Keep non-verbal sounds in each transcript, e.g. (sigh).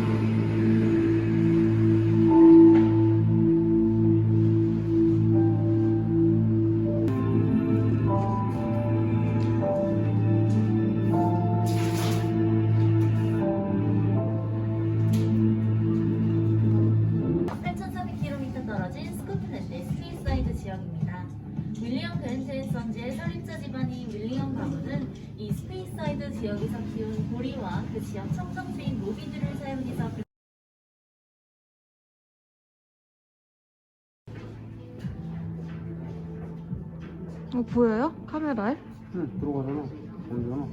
po. 지역에서 키운 보리와 그 지역 청정수인 모비들을 사용해서 어, 보여요? 카메라에? 응, 들어가잖아. 보이잖아.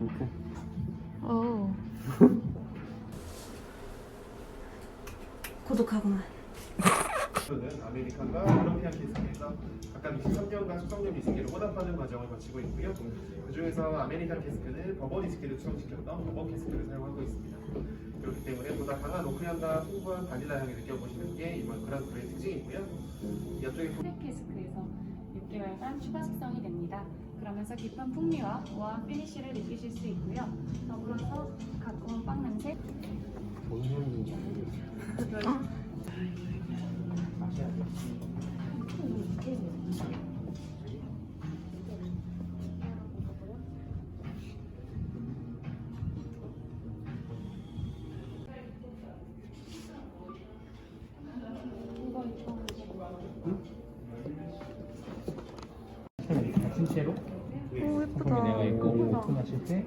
이렇게. 어. (laughs) 고독하구만. (laughs) 는 아메리칸과 유러피안 캐스크에서 각각 23년간 수성령 위스키를 혼합하는 과정을 거치고 있고요. 그중에서 아메리칸 캐스크는 버번 위스키를 추정시켰던 버번 캐스크를 사용하고 있습니다. 그렇기 때문에 보다 강한 오크향과 풍부한 바닐라 향을 느껴보시는 게 이번 그란프의 특징이고요. 옆쪽에 스테이크에서 6개월간 추가 숙성이 됩니다. 그러면서 깊은 풍미와 우아한 피니쉬를 느끼실 수 있고요. 더불어서 가까운 빵 냄새, 모르겠어. 같은 채로 오, 상품이 예쁘다. 되어 있고. 오픈하실 때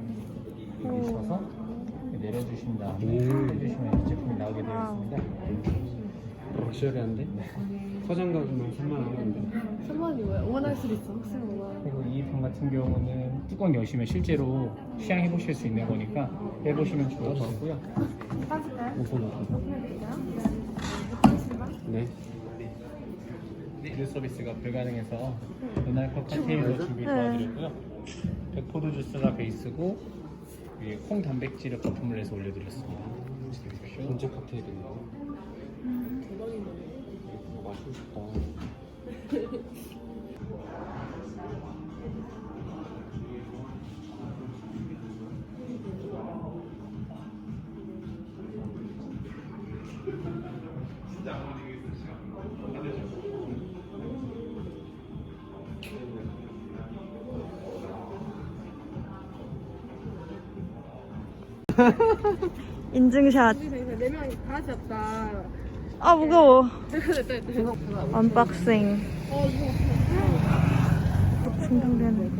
여기 서서 내려주신 다음에 음. 해주시면 이 제품이 나오게 되어. 있습니다. 럭셔리한데? 서장 가격만 3만 원인데. 3만이 뭐야? 5만 할 수도 있어. 혹시 몰라. 그리고 이병 같은 경우는 뚜껑 여시면 실제로 시향해 보실 수 있는 거니까 해 보시면 좋을 것 같고요. 따질까요? 우선 우선. 네. 이 서비스가 불가능해서 노날컵 칵테일로 준비 도와드렸고요. 백포도 주스가 베이스고 위에 콩 단백질을 거품을 내서 올려드렸습니다. 드셔보십시오. 전체 칵테일인데. 맛있겠다. (laughs) 인증샷. 네 명이 다 같이 왔다. 아, 무거워. 생각보다. 언박싱. 어, 이거 충전되네.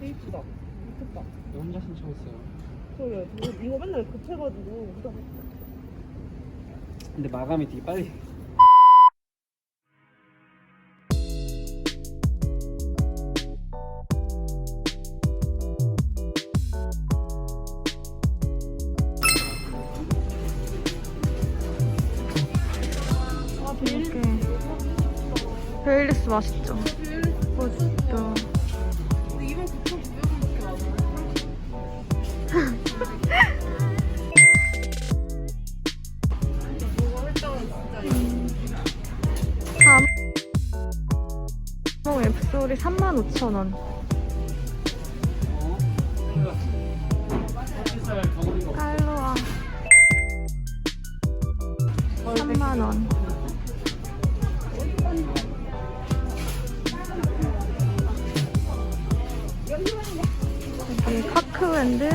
테이프다. 미쳤다. 혼자 신청했어요. 그래, 이거 맨날 급해가지고. 근데 마감이 되게 빨리. 베일리스? 맛있죠. 어, 앱소리 35,000원. 깔로아. 3만원. 여기 카크랜드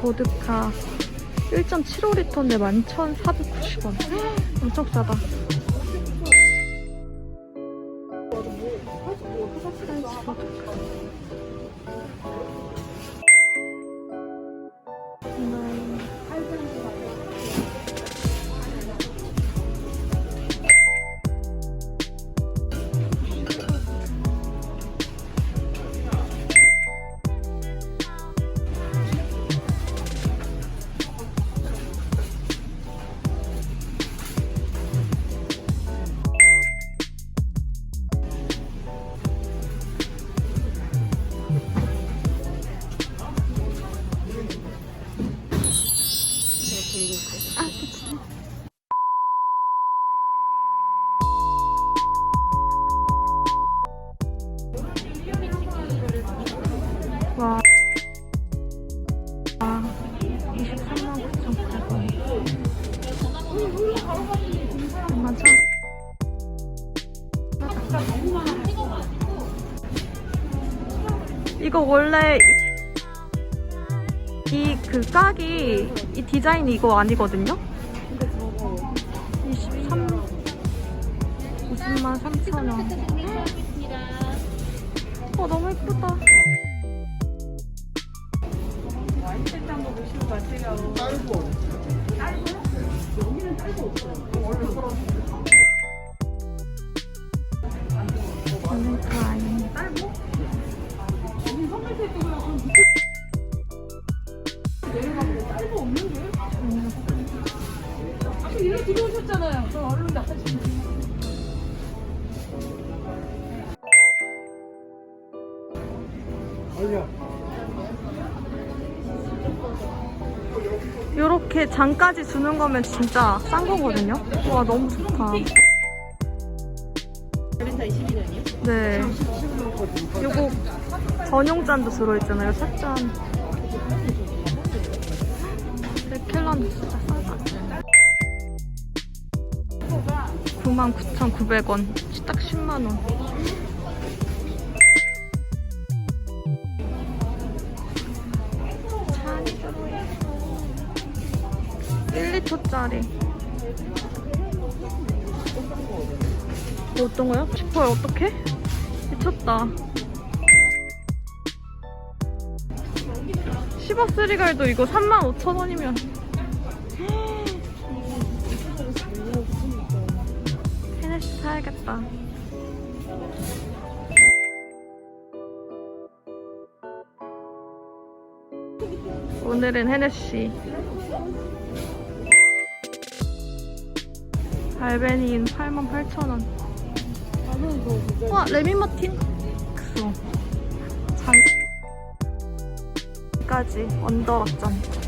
보드카 1.75리터인데 11,490원. 엄청 싸다. 프 와. 아, 23만 9,900원. 맞아. 이거 원래 이 그 깍이 이 디자인이 이거 아니거든요? 23 20만 3천 원. 어 너무 예쁘다. 발렌타인. 요 렇게 장까지 주는 거면 진짜 싼 거거든요? 와, 너무 좋다. 네. 요거 전용 잔도 들어있잖아요, 찻잔. 맥켈란도 진짜 싸다. 99,900원. 딱 10만원. 잔이 들어있어. 1리터짜리. 어떤 거요? 지퍼요, 어떡해? 미쳤다. 시버스리갈도 이거 35,000원이면. 헤네시 (gasps) 사야겠다. 오늘은 헤네시. 알베니인 88,000원. 와, 레미마틴. 그거. 장까지 언더락전.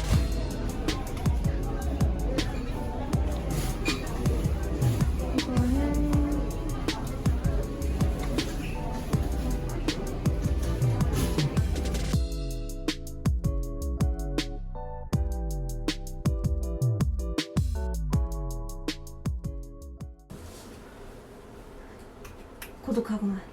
고독하구만.